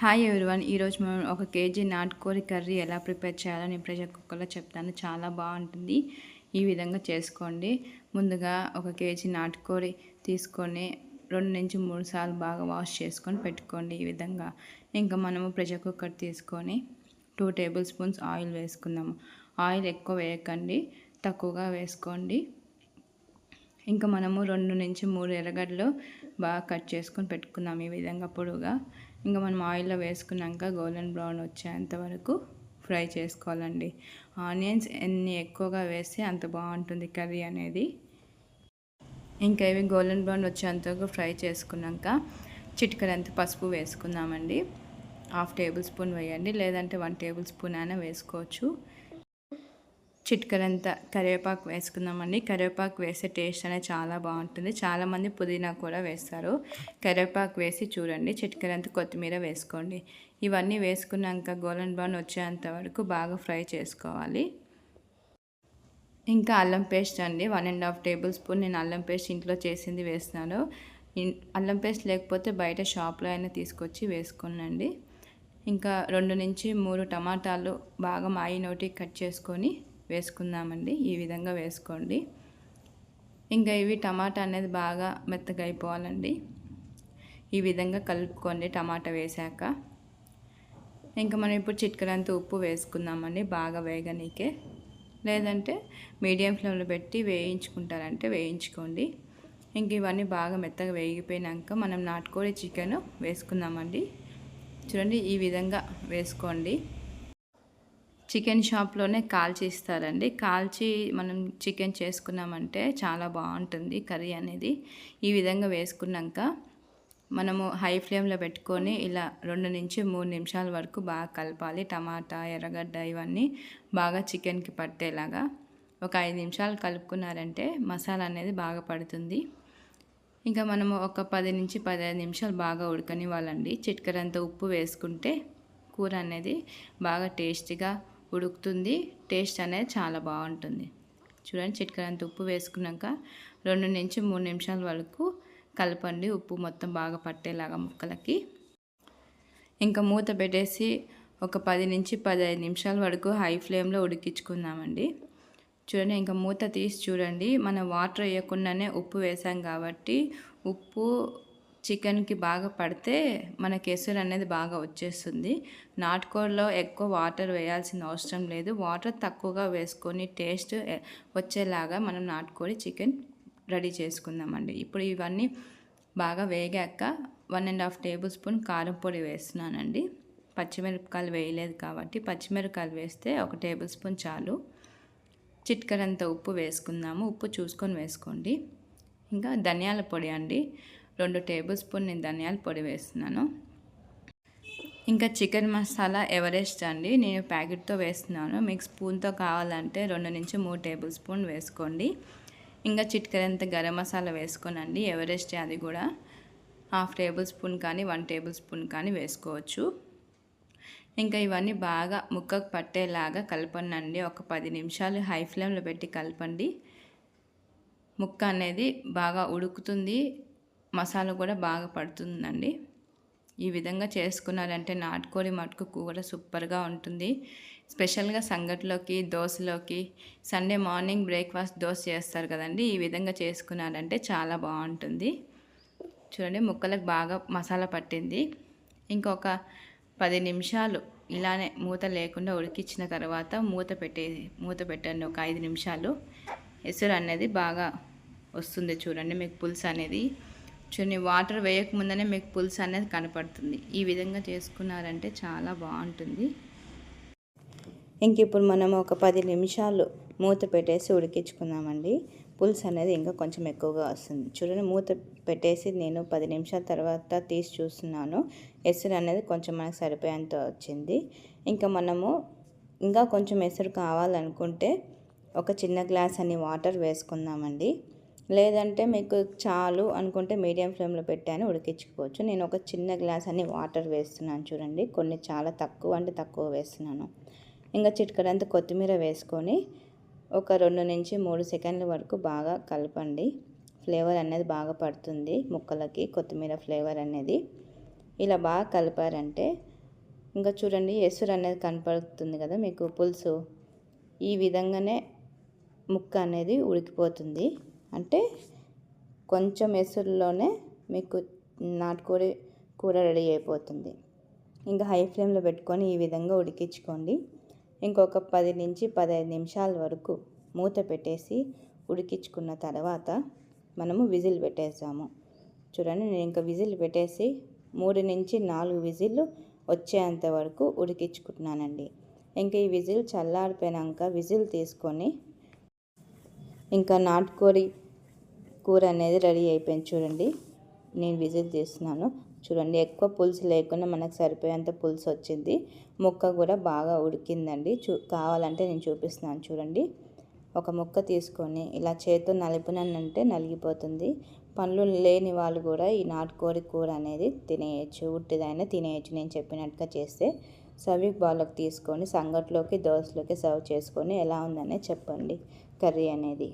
Hi everyone ఈరోజు మనం ఒక కేజీ నాటుకోడి కర్రీ ఎలా ప్రిపేర్ చేయాలో నేను ప్రెషర్ కుక్కర్లో చెప్తాను. చాలా బాగుంటుంది. ఈ విధంగా చేసుకోండి. ముందుగా ఒక కేజీ నాటుకోడి తీసుకొని రెండు నుంచి మూడు సార్లు బాగా వాష్ చేసుకొని పెట్టుకోండి ఈ విధంగా. ఇంకా మనము ప్రెషర్ కుక్కర్ తీసుకొని టూ టేబుల్ స్పూన్స్ ఆయిల్ వేసుకుందాము. ఆయిల్ ఎక్కువ వేయకండి తక్కువగా వేసుకోండి. ఇంకా మనము రెండు నుంచి మూడు ఎర్రగడ్డలు బాగా కట్ చేసుకొని పెట్టుకుందాం ఈ విధంగా పొడుగా ఇంకా మనం ఆయిల్లో వేసుకున్నాక గోల్డెన్ బ్రౌన్ వచ్చేంత వరకు ఫ్రై చేసుకోవాలండి. ఆనియన్స్ ఎన్ని ఎక్కువగా వేస్తే అంత బాగుంటుంది కర్రీ అనేది. ఇంకా ఇవి గోల్డెన్ బ్రౌన్ వచ్చేంత వరకు ఫ్రై చేసుకున్నాక చిటికడంత పసుపు వేసుకుందామండి. హాఫ్ టేబుల్ స్పూన్ వేయండి లేదంటే వన్ టేబుల్ స్పూన్ అయినా వేసుకోవచ్చు. చిట్కరంత కరివేపాకు వేసుకుందామండి. కరివేపాకు వేసే టేస్ట్ అనేది చాలా బాగుంటుంది. చాలామంది పుదీనా కూడా వేస్తారు. కరివేపాకు వేసి చూడండి. చిట్కరంత కొత్తిమీర వేసుకోండి. ఇవన్నీ వేసుకున్నాక గోల్డెన్ బ్రౌన్ వచ్చేంత వరకు బాగా ఫ్రై చేసుకోవాలి. ఇంకా అల్లం పేస్ట్ అండి. One and half tablespoon నేను అల్లం పేస్ట్ ఇంట్లో చేసింది వేస్తున్నాను. అల్లం పేస్ట్ లేకపోతే బయట షాప్లో అయినా తీసుకొచ్చి వేసుకునండి. ఇంకా రెండు నుంచి మూడు టమాటాలు బాగా మాయి నోటి కట్ చేసుకొని వేసుకుందామండి. ఈ విధంగా వేసుకోండి. ఇంకా ఇవి టమాటా అనేది బాగా మెత్తగా అయిపోవాలండి. ఈ విధంగా కలుపుకోండి టమాటా వేశాక ఇంకా మనం ఇప్పుడు చిట్కలంతా ఉప్పు వేసుకుందామండి బాగా వేగనీకే. లేదంటే మీడియం ఫ్లేమ్లో పెట్టి వేయించుకుంటారంటే వేయించుకోండి. ఇంక ఇవన్నీ బాగా మెత్తగా వేగిపోయినాక మనం నాటుకోడి చికెన్ వేసుకుందామండి. చూడండి ఈ విధంగా వేసుకోండి. చికెన్ షాప్లోనే కాల్చి ఇస్తారండి కాల్చి మనం చికెన్ చేసుకున్నామంటే చాలా బాగుంటుంది కర్రీ అనేది. ఈ విధంగా వేసుకున్నాక మనము హై ఫ్లేమ్లో పెట్టుకొని ఇలా రెండు నుంచి మూడు నిమిషాల వరకు బాగా కలపాలి. టమాటా ఎర్రగడ్డ ఇవన్నీ బాగా చికెన్కి పట్టేలాగా ఒక ఐదు నిమిషాలు కలుపుకున్నారంటే మసాలా అనేది బాగా పడుతుంది. ఇంకా మనము ఒక పది నుంచి పదిహేను నిమిషాలు బాగా ఉడకనివ్వాలండి. చిట్కరంత ఉప్పు వేసుకుంటే కూర అనేది బాగా టేస్టీగా ఉడుకుతుంది. టేస్ట్ అనేది చాలా బాగుంటుంది. చూడండి చిట్కడంత ఉప్పు వేసుకున్నాక రెండు నుంచి మూడు నిమిషాల వరకు కలపండి. ఉప్పు మొత్తం బాగా పట్టేలాగా ముక్కలకి. ఇంకా మూత పెట్టేసి ఒక పది నుంచి పదిహేను నిమిషాల వరకు హై ఫ్లేమ్లో ఉడికించుకుందామండి. చూడండి ఇంకా మూత తీసి చూడండి. మనం వాటర్ వేయకుండానే ఉప్పు వేసాం కాబట్టి ఉప్పు చికెన్కి బాగా పడితే మన కేసరి అనేది బాగా వచ్చేస్తుంది. నాటుకోడిలో ఎక్కువ వాటర్ వేయాల్సిన అవసరం లేదు. వాటర్ తక్కువగా వేసుకొని టేస్ట్ వచ్చేలాగా మనం నాటుకోడి చికెన్ రెడీ చేసుకుందామండి. ఇప్పుడు ఇవన్నీ బాగా వేగాక one and half tablespoon కారం పొడి వేస్తున్నానండి. పచ్చిమిరపకాయలు వేయలేదు కాబట్టి పచ్చిమిరపకాయలు వేస్తే ఒక టేబుల్ స్పూన్ చాలు. చిట్కరంత ఉప్పు వేసుకుందాము. ఉప్పు చూసుకొని వేసుకోండి. ఇంకా ధనియాల పొడి అండి. రెండు టేబుల్ స్పూన్ నేను ధనియాల పొడి వేస్తున్నాను. ఇంకా చికెన్ మసాలా ఎవరెస్ట్ అండి నేను ప్యాకెట్తో వేస్తున్నాను. మీకు స్పూన్తో కావాలంటే రెండు నుంచి మూడు టేబుల్ స్పూన్ వేసుకోండి. ఇంకా చిట్కరంత గరం మసాలా వేసుకోనండి ఎవరెస్ట్ అది కూడా. హాఫ్ టేబుల్ స్పూన్ కానీ వన్ టేబుల్ స్పూన్ కానీ వేసుకోవచ్చు. ఇంకా ఇవన్నీ బాగా ముక్కకు పట్టేలాగా కలపండి ఒక పది నిమిషాలు హై ఫ్లేమ్లో పెట్టి కలపండి. ముక్క అనేది బాగా ఉడుకుతుంది. మసాలా కూడా బాగా పడుతుందండి. ఈ విధంగా చేసుకున్నారంటే నాటుకోడి మటుకు కూర సూపర్గా ఉంటుంది. స్పెషల్గా సంగట్లోకి దోశలోకి సండే మార్నింగ్ బ్రేక్ఫాస్ట్ దోశ చేస్తారు కదండి. ఈ విధంగా చేసుకున్నారంటే చాలా బాగుంటుంది. చూడండి ముక్కలకు బాగా మసాలా పట్టింది. ఇంకొక పది నిమిషాలు ఇలానే మూత లేకుండా ఉడికించిన తర్వాత మూత పెట్టేది మూత పెట్టండి ఒక ఐదు నిమిషాలు. ఎసురు అనేది బాగా వస్తుంది చూడండి మీకు పులుసు అనేది. చూడండి వాటర్ వేయకముందనే మీకు పులుసు అనేది కనపడుతుంది. ఈ విధంగా చేసుకున్నారంటే చాలా బాగుంటుంది. ఇంక ఇప్పుడు మనం ఒక పది నిమిషాలు మూత పెట్టేసి ఉడికించుకుందామండి. పులుసు అనేది ఇంకా కొంచెం ఎక్కువగా వస్తుంది. చూడండి మూత పెట్టేసి నేను పది నిమిషాల తర్వాత తీసి చూస్తున్నాను. ఎసురు అనేది కొంచెం మనకు సరిపోయేంత వచ్చింది. ఇంకా మనము ఇంకా కొంచెం ఎసురు కావాలనుకుంటే ఒక చిన్న గ్లాస్ అని వాటర్ వేసుకుందామండి. లేదంటే మీకు చాలు అనుకుంటే మీడియం ఫ్లేమ్లో పెట్టాను ఉడికించుకోవచ్చు. నేను ఒక చిన్న గ్లాస్ అన్ని వాటర్ వేస్తున్నాను చూడండి. కొన్ని చాలా తక్కువ అంటే తక్కువ వేస్తున్నాను. ఇంకా చిటికడంత కొత్తిమీర వేసుకొని ఒక రెండు నుంచి మూడు సెకండ్ల వరకు బాగా కలపండి. ఫ్లేవర్ అనేది బాగా పడుతుంది ముక్కలకి కొత్తిమీర ఫ్లేవర్ అనేది. ఇలా బాగా కలిపారంటే ఇంకా చూడండి ఎసురు అనేది కనపడుతుంది కదా మీకు పులుసు. ఈ విధంగానే ముక్క అనేది ఉడికిపోతుంది. అంటే కొంచెం ఎసురులోనే మీకు నాటుకోడి కూర రెడీ అయిపోతుంది. ఇంకా హై ఫ్లేమ్లో పెట్టుకొని ఈ విధంగా ఉడికించుకోండి. ఇంకొక పది నుంచి పదహైదు నిమిషాల వరకు మూత పెట్టేసి ఉడికించుకున్న తర్వాత మనము విజిల్ పెట్టేసాము. చూడండి నేను ఇంకా విజిల్ పెట్టేసి మూడు నుంచి నాలుగు విజిల్లు వచ్చేంత వరకు ఉడికించుకుంటున్నానండి. ఇంకా ఈ విజిల్ చల్లారిపోయినాక విజిల్ తీసుకొని ఇంకా నాటుకోడి కూర అనేది రెడీ అయిపోయింది. చూడండి నేను విజిట్ చేస్తున్నాను. చూడండి ఎక్కువ పులుసు లేకుండా మనకు సరిపోయేంత పులుసు వచ్చింది. ముక్క కూడా బాగా ఉడికిందండి. చూ కావాలంటే నేను చూపిస్తున్నాను. చూడండి ఒక ముక్క తీసుకొని ఇలా చేతితో నలిపినంటే నలిగిపోతుంది. పండ్లు లేని వాళ్ళు కూడా ఈ నాటుకోడి కూర అనేది తినేయచ్చు. ఉట్టిదైనా తినేయచ్చు. నేను చెప్పినట్టుగా చేస్తే సర్వింగ్ బాల్లోకి తీసుకొని సంగట్లోకి దోశలోకి సర్వ్ చేసుకొని ఎలా ఉందనే చెప్పండి. కర్రీ అనేది.